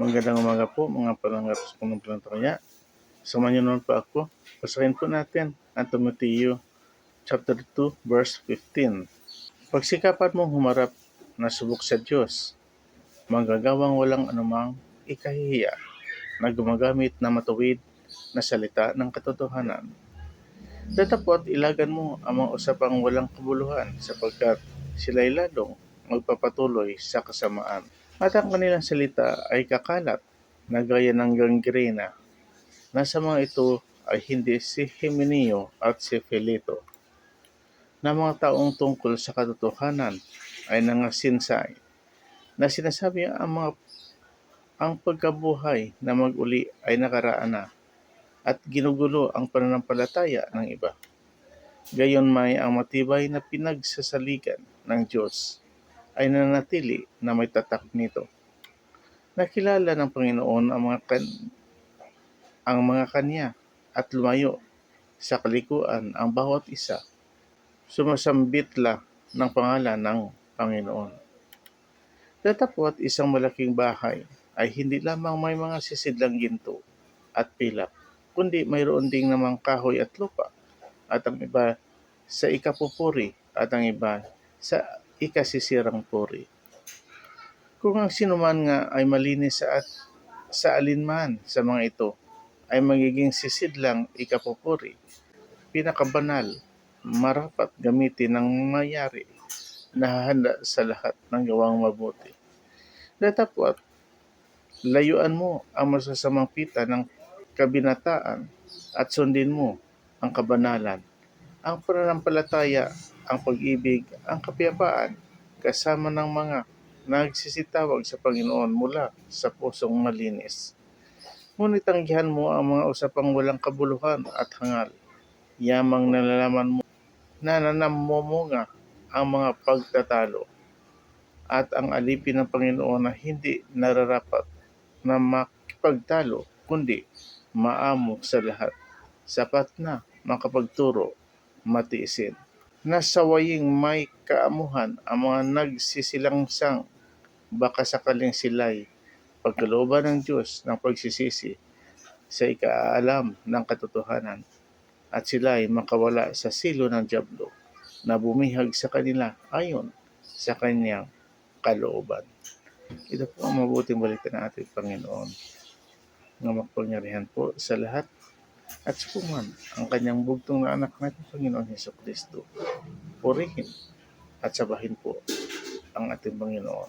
Magandang umaga po mga palanggaros po ng Plantoya. Samahan niyo naman po ako. Basahin po natin ang Timoteo chapter 2 verse 15. Pagsikapan mong humarap na subok sa Diyos, magagawang walang anumang ikahihiya na gumagamit na matuwid na salita ng katotohanan. Datapot ilagan mo ang mga usapang walang kabuluhan sapagkat sila'y lalong magpapatuloy sa kasamaan. At ang kanilang salita ay kakalat na gaya ng gangrena. Nasa mga ito ay hindi si Himeneo at si Felito na mga taong tungkol sa katotohanan ay nangasinsa na sinasabi ang mga ang pagkabuhay na maguli ay nakaraan na at ginugulo ang pananampalataya ng iba. Gayon may ang matibay na pinagsasaligan ng Diyos ay nanatili na may tatak nito. Nakilala ng Panginoon ang mga kan ang mga kanya at lumayo sa kalikuan ang bawat isa. Sumasambitla ng pangalan ng Panginoon. Datapot isang malaking bahay ay hindi lamang may mga sisidlang ginto at pilak, kundi mayroon ding namang kahoy at lupa at ang iba sa ikapupuri at ang iba sa ikasisirang puri. Kung ang sinuman nga ay malinis sa, at, sa alinman sa mga ito, ay magiging sisidlang ikapupuri, pinakabanal, marapat gamitin ng mayari na handa sa lahat ng gawang mabuti. Datapot, layuan mo ang masasamang pita ng kabinataan at sundin mo ang kabanalan, ang pananampalataya, ang pag-ibig, ang kapayapaan, kasama ng mga nagsisitawag sa Panginoon mula sa pusong malinis. Ngunit tanggihan mo ang mga usapang walang kabuluhan at hangal. Yamang nalalaman mo na nanamumunga ang mga pagtatalo at ang alipin ng Panginoon na hindi nararapat na makipagtalo kundi maamo sa lahat. Sapat na makapagturo, matiisin. Nasawaying may kaamuhan ang mga nagsisilangsang baka sakaling sila'y pagkalooban ng Diyos ng pagsisisi sa ikaalam ng katotohanan at sila ay makawala sa silo ng Diablo na bumihag sa kanila ayon sa kanyang kalooban. Ito po ang mabuting balita ng ating Panginoon na magpangyarihan po sa lahat at sukuman ang kanyang bugtong na anak natin Panginoon Heso Kristo. Purihin at sabahin po ang ating Panginoon.